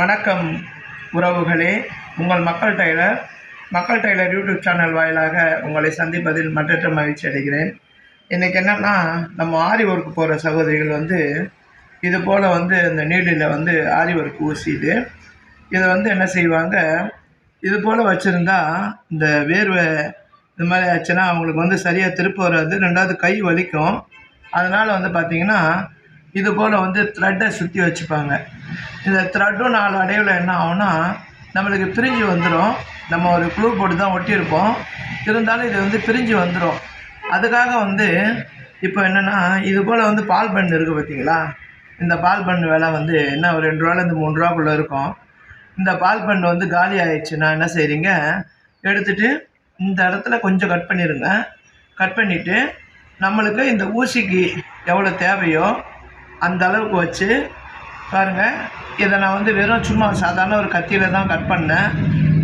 வணக்கம் உறவுகளே. உங்கள் மக்கள் டெய்லர் மக்கள் டெய்லர் யூடியூப் சேனல் வாயிலாக உங்களை சந்திப்பதில் மற்றற்ற மகிழ்ச்சி அடைகிறேன். இன்றைக்கி என்னென்னா நம்ம ஆரி ஒர்க் போகிற சகோதரிகள் வந்து இது போல் வந்து இந்த நீடில் வந்து ஆரி ஒர்க் ஊசிட்டு இதை வந்து என்ன செய்வாங்க இது போல் வச்சுருந்தா இந்த வேர்வை இது மாதிரி ஆச்சுன்னா அவங்களுக்கு வந்து சரியாக திருப்ப வராது ரெண்டாவது கை வலிக்கும். அதனால் வந்து பார்த்திங்கன்னா இது போல் வந்து த்ரெட்டை சுற்றி வச்சுப்பாங்க. இந்த த்ரெட்டும் நாலு அடைவில் என்ன ஆகும்னா நம்மளுக்கு பிரிஞ்சு வந்துடும் நம்ம ஒரு க்ளூ போட்டு தான் ஒட்டியிருப்போம். இருந்தாலும் இது வந்து பிரிஞ்சு வந்துடும் அதுக்காக வந்து இப்போ என்னென்னா இது போல் வந்து பால் பண்ணு இருக்குது பார்த்தீங்களா? இந்த பால் பண்ணு விலை வந்து என்ன ஒரு ரெண்டு ரூபாலேருந்து மூணு ரூபாக்குள்ளே இருக்கும். இந்த பால் பண்ணு வந்து காலி ஆயிடுச்சுன்னா என்ன செய்கிறீங்க எடுத்துகிட்டு இந்த இடத்துல கொஞ்சம் கட் பண்ணிடுங்க கட் பண்ணிவிட்டு நம்மளுக்கு இந்த ஊசிக்கு எவ்வளோ தேவையோ அந்த அளவுக்கு வச்சு பாருங்கள் இதை நான் வந்து வெறும் சும்மா சாதாரண ஒரு கத்தியில் தான் கட் பண்ணேன்.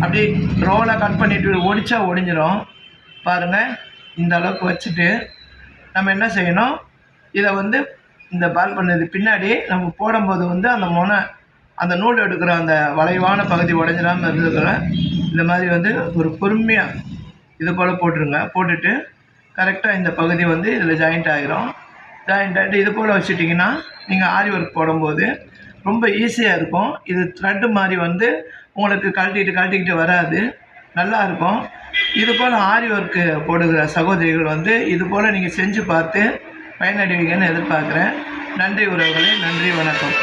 அப்படி ரோலை கட் பண்ணிவிட்டு ஒடிச்சா ஒடிஞ்சிரும். பாருங்கள் இந்த அளவுக்கு வச்சுட்டு நம்ம என்ன செய்யணும்? இதை வந்து இந்த பால் பண்ணது பின்னாடி நம்ம போடும்போது வந்து அந்த முனை அந்த நூல் எடுக்கிற அந்த வளைவான பகுதி உடஞ்சிடாமல் இருந்துக்கிற இந்த மாதிரி வந்து ஒரு பொறுமையாக இது போல் போட்டுருங்க. போட்டுட்டு கரெக்டாக இந்த பகுதி வந்து இதில் ஜாயிண்ட் ஆகிரும் ஜாயிண்ட் இது போல் வச்சுட்டிங்கன்னா நீங்கள் ஆரி ஒர்க் போடும்போது ரொம்ப ஈஸியாக இருக்கும். இது த்ரெட்டு மாதிரி வந்து உங்களுக்கு கழட்டிட்டு கழட்டிக்கிட்டு வராது. நல்லாயிருக்கும் இது போல் ஆரி ஒர்க்கு போடுகிற சகோதரிகள் வந்து இது போல் நீங்கள் செஞ்சு பார்த்து பயனடைவீங்கன்னு எதிர்பார்க்குறேன். நன்றி உறவுகளே நன்றி வணக்கம்.